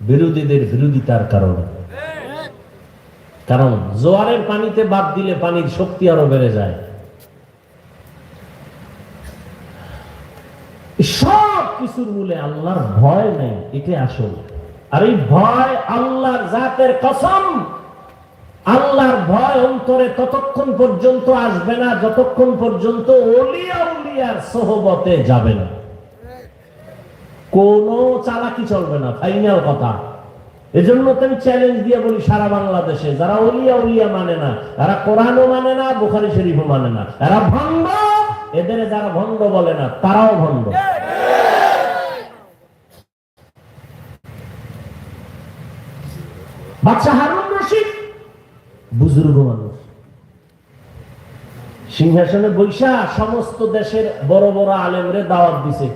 বিরোধীদের বিরোধিতার কারণে। কারণ জোয়ারের পানিতে বাদ দিলে পানির শক্তি আরও বেড়ে যায়। সব কিছুর মূলে আল্লাহর ভয় নেই এটা আসল। আর এই ভয় আল্লাহর জাতের কসম, আল্লাহর ভয় অন্তরে ততক্ষণ পর্যন্ত আসবে না, যতক্ষণ পর্যন্ত অলিয়া উলিয়ার সোহবতে যাবে না। কোন চালাকি চলবে না ফাইনাল কথা। এজন্য তো আমি চ্যালেঞ্জ দিয়ে বলি সারা বাংলাদেশে, যারা অলিয়া উলিয়া মানে না এরা কোরআনও মানে না, বুখারি শরীফও মানে না। এরা ভণ্ড, এদের যারা ভণ্ড বলে না, তারাও ভণ্ড। বাচ্চা হারুন রশিদ, বুজুর্গ মানুষ। সিংহাসনে বৈশা, সমস্ত দেশের বড় বড় আলেমরে দাওয়াত দিছে।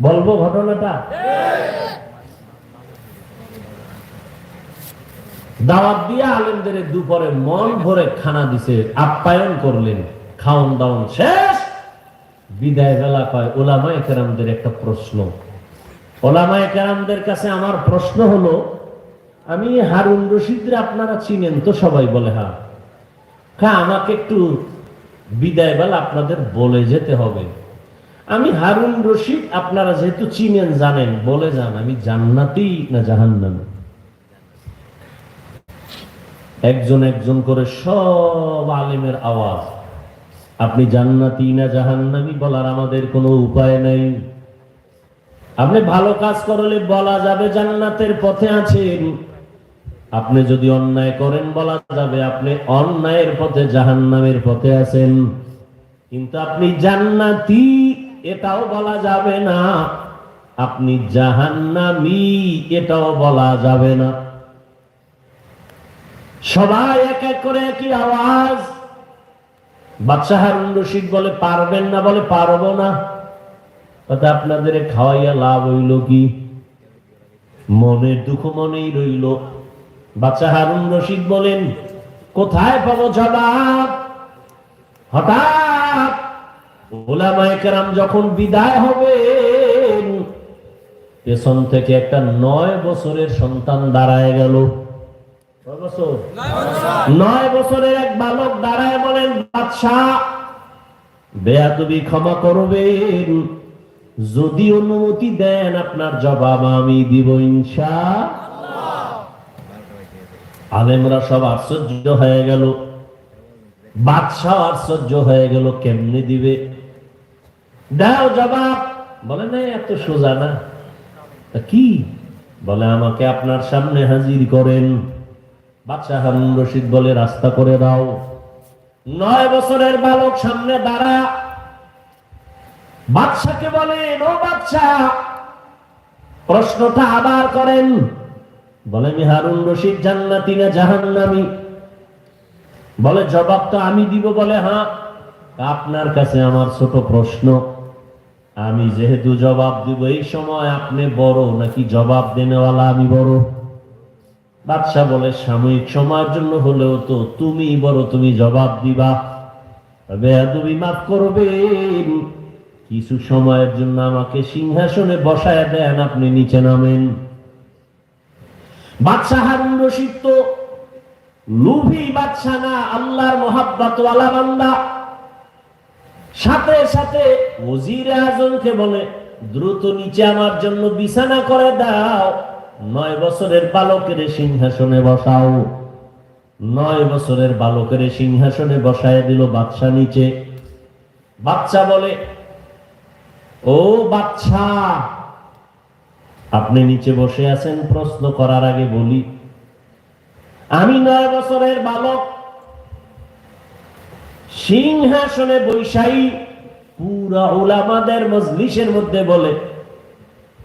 বলব ঘটনাটা? দাওয়াত দিয়ে আলেমদের দুপুরে মন ভরে খানা দিছে, আপ্যায়ন করলেন, খাওন দাওন শেষ। বিদায় বেলা কয়, ওলামায় কেরামদের একটা প্রশ্ন। ওলামায় কেরামদের কাছে আমার প্রশ্ন হলো, আমি হারুন রশিদরে আপনারা চিনেন তো সবাই বলে হ্যাঁ। হ্যাঁ আমাকে একটু বিদায় বেলা আপনাদের বলে যেতে হবে। আমি হারুন রশিদ, আপনারা যেহেতু চিনেন, জানেন। বলে যান, আমি জান্নাতি না জাহান্নামী? একজন একজন করে সব আলেমের আওয়াজ। আপনি জান্নাতি না জাহান্নামী বলার আমাদের কোনো উপায় নাই। আপনি ভালো কাজ করলে বলা যাবে জান্নাতের পথে আছেন। আপনি যদি অন্যায় করেন, বলা যাবে আপনি অন্যায়ের পথে জাহান্নামের পথে আছেন। কিন্তু আপনি জান্নাতি এটাও বলা যাবে না। আপনি জাহান্নামি, এটাও বলা যাবে না। সবাই এক এক করে একই আওয়াজ। বাদশাহ হারুন রশিদ বলে পারবেন না বলে পারব না। তাতে আপনাদের খাওয়াইয়া লাভ হইল কি? মনের দুঃখ মনেই রইল। বাচ্চা হারুন রশিদ বলেন, কোথায় পাবো জবাব? হঠাৎ ওলামায়ে কেরাম যখন বিদায় হবে পেছন থেকে একটা নয় বছরের সন্তান দাঁড়ায় গেল। নয় বছরের এক বালক দাঁড়ায় বলেন, বাদশাহ, বেয়াদবি ক্ষমা করবেন। যদি অনুমতি দেন, আপনার জবাব আমি দিব ইনশা আলেমরা সব আশ্চর্য হয়ে গেল। বাদশাহ আশ্চর্য হয়ে গেল, কেমনে দিবে? দাও জবাব। বলে, না, এত সোজা না। তা কি? বলে, আমাকে আপনার সামনে হাজির করেন। বাদশাহ হারুন রশিদ বলে, রাস্তা করে দাও। নয় বছরের বালক সামনে দাঁড়া। বাদশাকে বলেন ও বাদশাহ, প্রশ্নটা আবার করেন। বলে, আমি হারুন রশিদ জান্নাতি না জাহান্নামি? বলে, জবাব তো আমি দিব। বলে হ্যাঁ আপনার কাছে আমার ছোট প্রশ্ন। আমি যেহেতু জবাব দিব, এই সময় আপনি বড় নাকি জবাব দেনেওয়ালা আমি বড়? বাদশাহ বলে, সাময়িক সময়ের জন্য হলেও তো তুমি বড়, তুমি জবাব দিবা। তবে তুমি মাফ করবেন কিছু সময়ের জন্য আমাকে সিংহাসনে বসায় দেন, আপনি নিচে নামেন। বাদশাহ হারুন রশিদ তো লুভি বাদশাহ না, আল্লাহর মোহাব্বত বান্দা। সাথে সাথে ওজির আজমকে বলে, দ্রুত নিচে আমার জন্য বিছানা করে দাও। নয় বছরের বালকের সিংহাসনে বসাও। নয় বছরের বালকের সিংহাসনে বসায় দিল বাদশা নিচে। বাচ্চা বলে, ও বাচ্চা আপনি নিচে বসে আছেন, প্রশ্ন করার আগে বলি, আমি নয় বছরের বালক সিংহাসনে বৈশাই পুরা ওলামাদের মজলিসের মধ্যে বলে,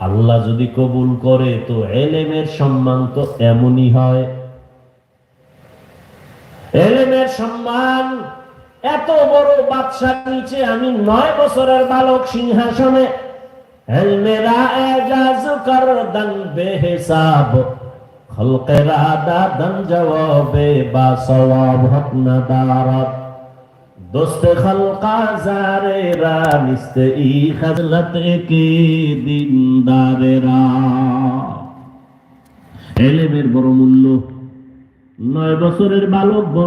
আল্লাহ যদি কবুল করে তো এলেমের সম্মান তো এমনই হয়। এলেমের সম্মান এত বড় বাদশার নিচে আমি নয় বছরের বালক সিংহাসনে বেহিসাব খলকেরা দাদন জবাবে বা সওয়াব হক না দারাত। দোস্ত খালকা জারেরা নিস্তে ই খাজলত একে দিনদারেরা। এলেমের বড় মূল্য নয় বছরের বালক